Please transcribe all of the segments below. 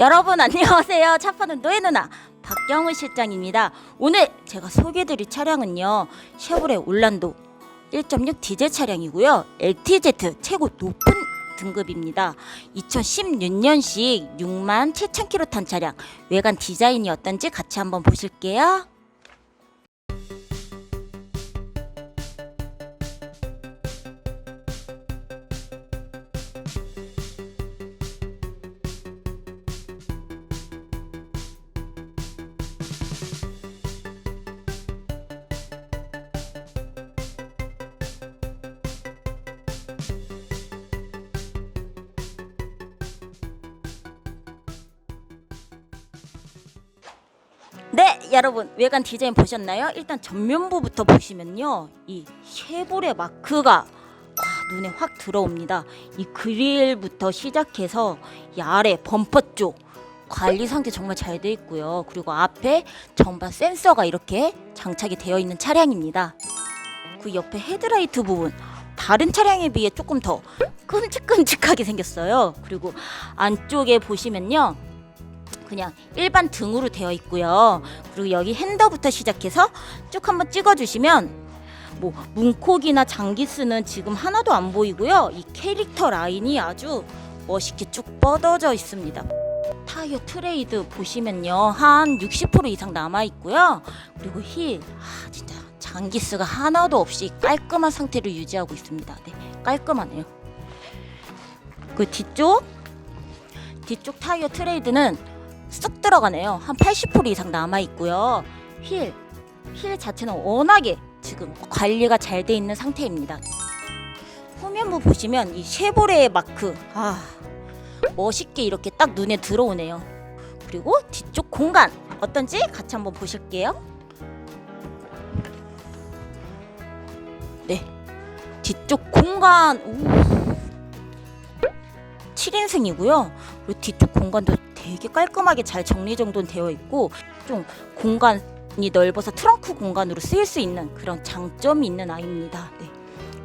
여러분 안녕하세요. 차 파는 노예 누나 박경우 실장입니다. 오늘 제가 소개해드릴 차량은요 쉐보레 올란도 1.6 디젤 차량이고요. LTZ 최고 높은 등급입니다. 2016년식 6만 7천 킬로 탄 차량 외관 디자인이 어떤지 같이 한번 보실게요. 네, 여러분 외관 디자인 보셨나요? 일단 전면부부터 보시면요, 이 쉐보레 마크가 와, 눈에 확 들어옵니다. 이 그릴부터 시작해서 이 아래 범퍼 쪽 관리 상태 정말 잘 돼 있고요. 그리고 앞에 전반 센서가 이렇게 장착이 되어 있는 차량입니다. 그 옆에 헤드라이트 부분 다른 차량에 비해 조금 더 끔찍끔찍하게 생겼어요. 그리고 안쪽에 보시면요. 그냥 일반 등으로 되어 있고요. 그리고 여기 핸더부터 시작해서 쭉 한번 찍어주시면 뭐 문콕이나 장기스는 지금 하나도 안 보이고요. 이 캐릭터 라인이 아주 멋있게 쭉 뻗어져 있습니다. 타이어 트레이드 보시면요 한 60% 이상 남아 있고요. 그리고 힐 아, 진짜 장기스가 하나도 없이 깔끔한 상태를 유지하고 있습니다. 네, 깔끔하네요. 그 뒤쪽 뒤쪽 타이어 트레이드는 쑥 들어가네요. 한 80% 이상 남아 있고요. 휠, 휠 자체는 워낙에 지금 관리가 잘 돼 있는 상태입니다. 후면부 보시면 이 쉐보레의 마크, 아 멋있게 이렇게 딱 눈에 들어오네요. 그리고 뒤쪽 공간 어떤지 같이 한번 보실게요. 네, 뒤쪽 공간 우. 7인승이고요. 그리고 뒤쪽 공간도 되게 깔끔하게 잘 정리정돈 되어 있고 좀 공간이 넓어서 트렁크 공간으로 쓰일 수 있는 그런 장점이 있는 아이입니다. 네.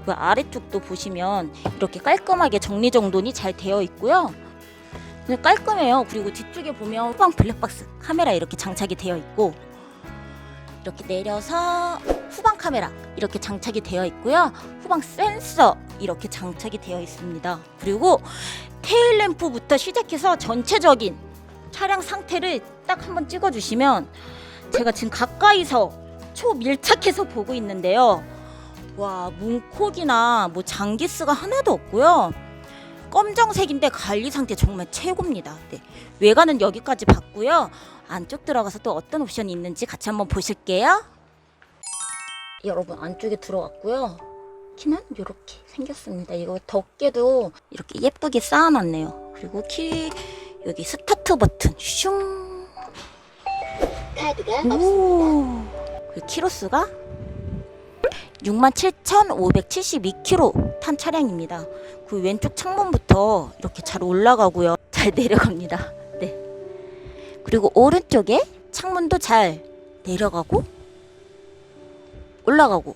그 아래쪽도 보시면 이렇게 깔끔하게 정리정돈이 잘 되어 있고요. 네, 깔끔해요. 그리고 뒤쪽에 보면 후방 블랙박스 카메라 이렇게 장착이 되어 있고 이렇게 내려서 후방 카메라 이렇게 장착이 되어 있고요. 후방 센서 이렇게 장착이 되어 있습니다. 그리고 테일 램프부터 시작해서 전체적인 차량 상태를 딱 한번 찍어주시면 제가 지금 가까이서 초밀착해서 보고 있는데요. 와 문콕이나 뭐 장기스가 하나도 없고요. 검정색인데 관리 상태 정말 최고입니다. 네. 외관은 여기까지 봤고요. 안쪽 들어가서 또 어떤 옵션이 있는지 같이 한번 보실게요. 여러분 안쪽에 들어왔고요. 키는 이렇게 생겼습니다. 이거 덮개도 이렇게 예쁘게 쌓아놨네요. 그리고 키 여기 스타트 버튼 슝. 카드가 오. 그 키로수가 67,572km 탄 차량입니다. 그 왼쪽 창문부터 이렇게 잘 올라가고요. 잘 내려갑니다. 네. 그리고 오른쪽에 창문도 잘 내려가고 올라가고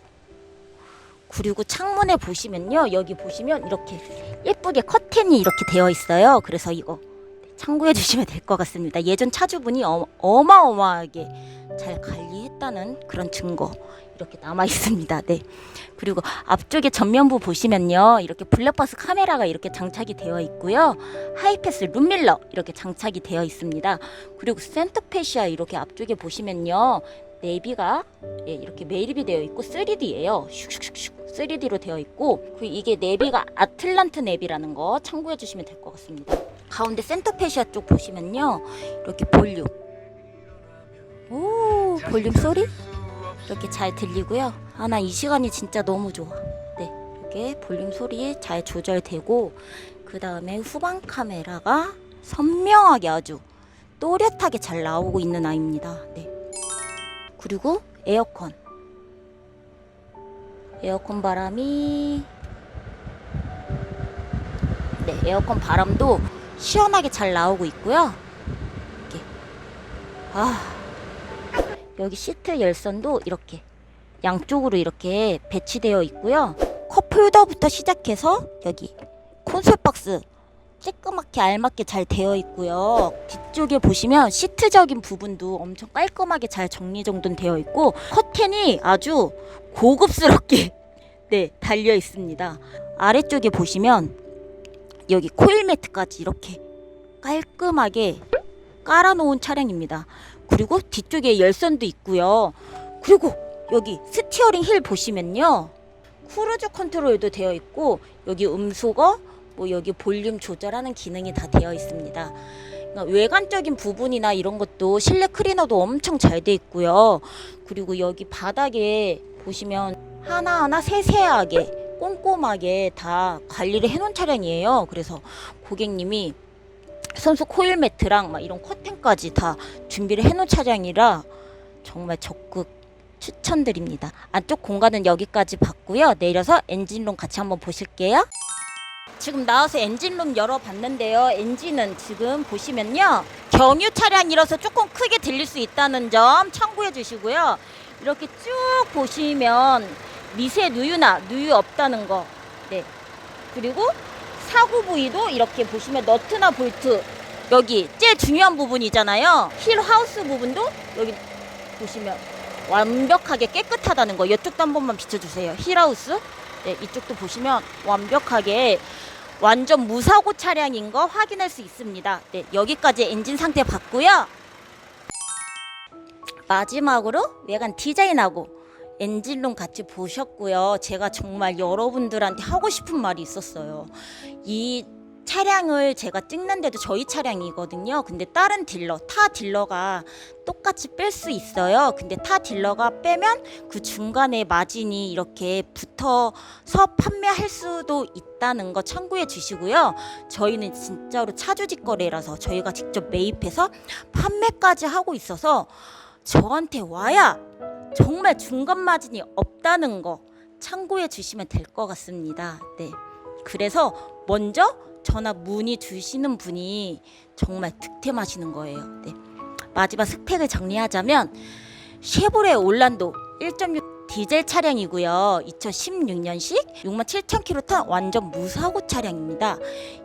그리고 창문에 보시면요. 여기 보시면 이렇게 예쁘게 커튼이 이렇게 되어 있어요. 그래서 이거 참고해 주시면 될 것 같습니다. 예전 차주분이 어, 어마어마하게 잘 관리했다는 그런 증거 이렇게 남아 있습니다. 네. 그리고 앞쪽에 전면부 보시면요. 이렇게 블랙박스 카메라가 이렇게 장착이 되어 있고요. 하이패스 룸밀러 이렇게 장착이 되어 있습니다. 그리고 센터페시아 이렇게 앞쪽에 보시면요. 내비가 예, 이렇게 매립이 되어 있고 3D예요. 슉슉슉슉 3D로 되어 있고 그리고 이게 내비가 아틀란트 내비라는 거 참고해 주시면 될 것 같습니다. 가운데 센터페시아 쪽 보시면요. 이렇게 볼륨 오 볼륨 소리 이렇게 잘 들리고요. 아 나 이 시간이 진짜 너무 좋아. 네 이렇게 볼륨 소리 잘 조절되고 그 다음에 후방 카메라가 선명하게 아주 또렷하게 잘 나오고 있는 아이입니다. 네. 그리고 에어컨. 에어컨 바람이 네, 에어컨 바람도 시원하게 잘 나오고 있고요. 이렇게 아 여기 시트 열선도 이렇게 양쪽으로 이렇게 배치되어 있고요. 컵 홀더부터 시작해서 여기 콘솔 박스 쬐끄맣게 알맞게 잘 되어 있고요. 뒤쪽에 보시면 시트적인 부분도 엄청 깔끔하게 잘 정리정돈 되어 있고 커튼이 아주 고급스럽게 네 달려 있습니다. 아래쪽에 보시면 여기 코일 매트까지 이렇게 깔끔하게 깔아놓은 차량입니다. 그리고 뒤쪽에 열선도 있고요. 그리고 여기 스티어링 힐 보시면요. 크루즈 컨트롤도 되어 있고 여기 음소거 뭐 여기 볼륨 조절하는 기능이 다 되어 있습니다. 그러니까 외관적인 부분이나 이런 것도 실내 클리너도 엄청 잘 돼 있고요. 그리고 여기 바닥에 보시면 하나하나 세세하게 꼼꼼하게 다 관리를 해놓은 차량이에요. 그래서 고객님이 선수 코일 매트랑 막 이런 커튼까지 다 준비를 해놓은 차량이라 정말 적극 추천드립니다. 안쪽 공간은 여기까지 봤고요. 내려서 엔진룸 같이 한번 보실게요. 지금 나와서 엔진룸 열어봤는데요. 엔진은 지금 보시면요. 경유 차량이라서 조금 크게 들릴 수 있다는 점 참고해 주시고요. 이렇게 쭉 보시면 미세 누유나 누유 없다는 거. 네. 그리고 사고 부위도 이렇게 보시면 너트나 볼트 여기 제일 중요한 부분이잖아요. 힐 하우스 부분도 여기 보시면 완벽하게 깨끗하다는 거. 이쪽도 한 번만 비춰주세요. 힐 하우스. 네, 이쪽도 보시면 완벽하게 완전 무사고 차량인 거 확인할 수 있습니다. 네, 여기까지 엔진 상태 봤고요. 마지막으로 외관 디자인하고 엔진룸 같이 보셨고요. 제가 정말 여러분들한테 하고 싶은 말이 있었어요. 이 차량을 제가 찍는데도 저희 차량이거든요. 근데 다른 딜러, 타 딜러가 똑같이 뺄 수 있어요. 근데 타 딜러가 빼면 그 중간에 마진이 이렇게 붙어서 판매할 수도 있다는 거 참고해 주시고요. 저희는 진짜로 차주직 거래라서 저희가 직접 매입해서 판매까지 하고 있어서 저한테 와야 정말 중간 마진이 없다는 거 참고해 주시면 될 것 같습니다. 네. 그래서 먼저 전화 문의 주시는 분이 정말 득템하시는 거예요. 네. 마지막 스펙을 정리하자면 쉐보레 올란도 1.6 디젤 차량이고요. 2016년식 67,000km 탄 완전 무사고 차량입니다.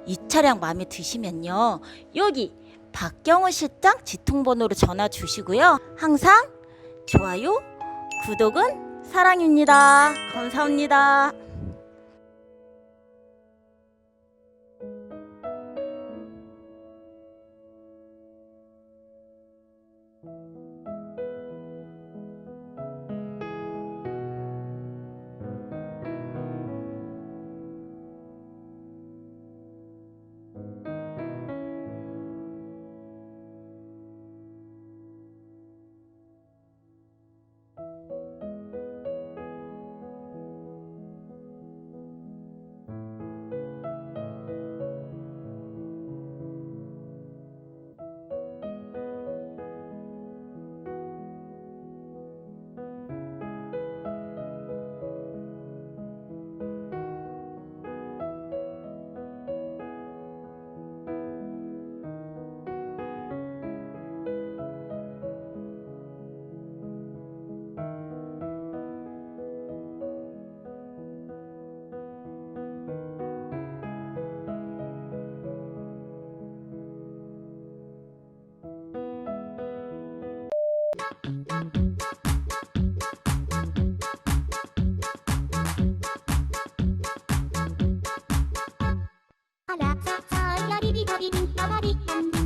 이 차량 마음에 드시면요. 여기 박경호 실장 지통번호로 전화 주시고요. 항상 좋아요, 구독은 사랑입니다. 감사합니다. Thank you.